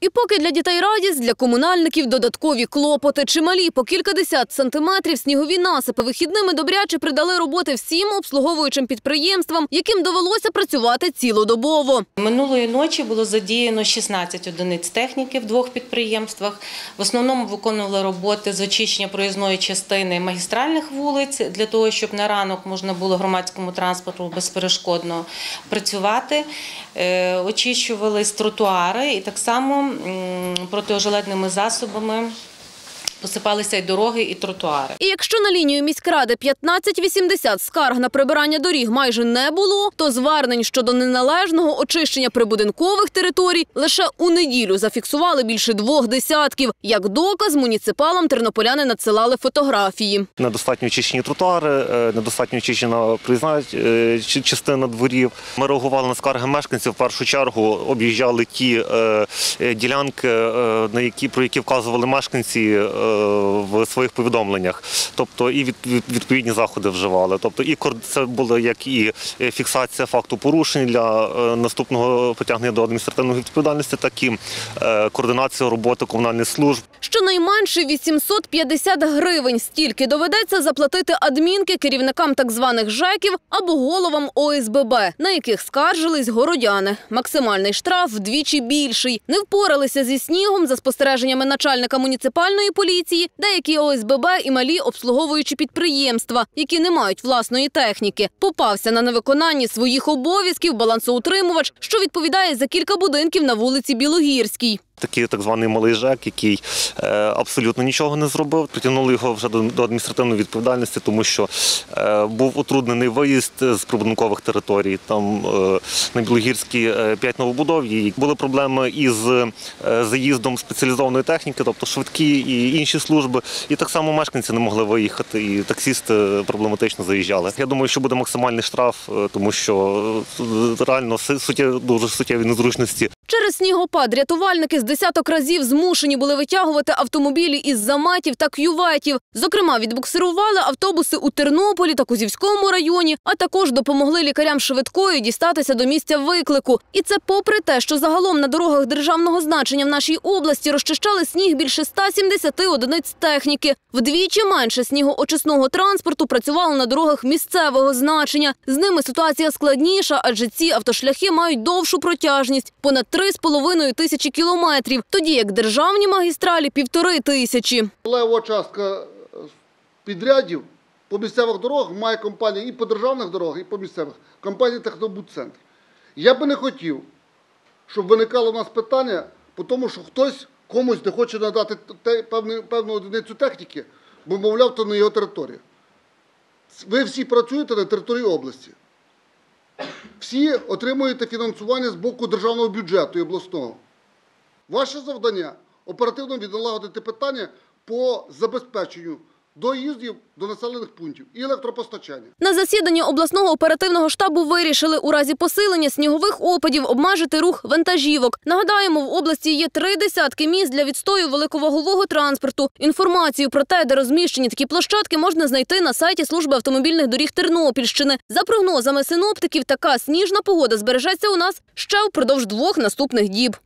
І поки для дітей радість, для комунальників додаткові клопоти. Чималі по кількадесят сантиметрів снігові насипи вихідними добряче придали роботи всім обслуговуючим підприємствам, яким довелося працювати цілодобово. Минулої ночі було задіяно 16 одиниць техніки в двох підприємствах. В основному виконували роботи з очищення проїзної частини магістральних вулиць для того, щоб на ранок можна було громадському транспорту безперешкодно працювати. Е, Очищувались тротуари і так само протиожеледними засобами посипалися і дороги, і тротуари. І якщо на лінію міськради 1580 скарг на прибирання доріг майже не було, то звернень щодо неналежного очищення прибудинкових територій лише у неділю зафіксували більше двох десятків. Як доказ муніципалам тернополяни надсилали фотографії. недостатньо очищені тротуари, е, недостатньо очищена проїзна е, частина дворів. Ми реагували на скарги мешканців. В першу чергу об'їжджали ті е, е, ділянки, е, на які про які вказували мешканці е, в своїх повідомленнях. Тобто і від, від- відповідні заходи вживали. Тобто, і це було як і е, фіксація факту порушень для е, наступного потягнення до адміністративної відповідальності, так і е, координація роботи комунальних служб. Щонайменше 850 гривень стільки доведеться заплатити адмінки керівникам так званих ЖЕКів або головам ОСББ, на яких скаржились городяни. Максимальний штраф вдвічі більший. Не впоралися зі снігом за спостереженнями начальника муніципальної поліції, деякі ОСББ і малі обслуговуючі підприємства, які не мають власної техніки. Попався на невиконанні своїх обов'язків балансоутримувач, що відповідає за кілька будинків на вулиці Білогірській. Такий так званий малий ЖЕК, який е, абсолютно нічого не зробив. Притягнули його вже до, до адміністративної відповідальності, тому що е, був утруднений виїзд з прибудинкових територій. Там е, на Білогірській е, п'ять новобудов. І були проблеми із е, заїздом спеціалізованої техніки, тобто швидкі і інші служби. І так само мешканці не могли виїхати, і таксісти проблематично заїжджали. Я думаю, що буде максимальний штраф, е, тому що реально суттєві, дуже суттєві незручності Через снігопад рятувальники з десяток разів змушені були витягувати автомобілі із заметів та кюветів. Зокрема, відбуксирували автобуси у Тернополі та Кузівському районі, а також допомогли лікарям швидкої дістатися до місця виклику. І це попри те, що загалом на дорогах державного значення в нашій області розчищали сніг більше 170 одиниць техніки. Вдвічі менше снігоочисного транспорту працювало на дорогах місцевого значення. З ними ситуація складніша, адже ці автошляхи мають довшу протяжність понад 3,5 тисячі кілометрів, тоді як державні магістралі півтори тисячі. Лева частка е, підрядів по місцевих дорогах має компанія і по державних дорогах, і по місцевих. Компанія Технобудцентр. Я би не хотів, щоб виникало у нас питання тому, що хтось комусь не хоче надати певну, певну одиницю техніки, бо, мовляв, то не його територія. Ви всі працюєте на території області. Всі отримуєте фінансування з боку державного бюджету і обласного. Ваше завдання оперативно відналагодити питання по забезпеченню доїздів до населених пунктів і електропостачання. На засіданні обласного оперативного штабу вирішили у разі посилення снігових опадів обмежити рух вантажівок. Нагадаємо, в області є три десятки місць для відстою великовагового транспорту. Інформацію про те, де розміщені такі площадки, можна знайти на сайті служби автомобільних доріг Тернопільщини. За прогнозами синоптиків, така сніжна погода збережеться у нас ще впродовж двох наступних діб.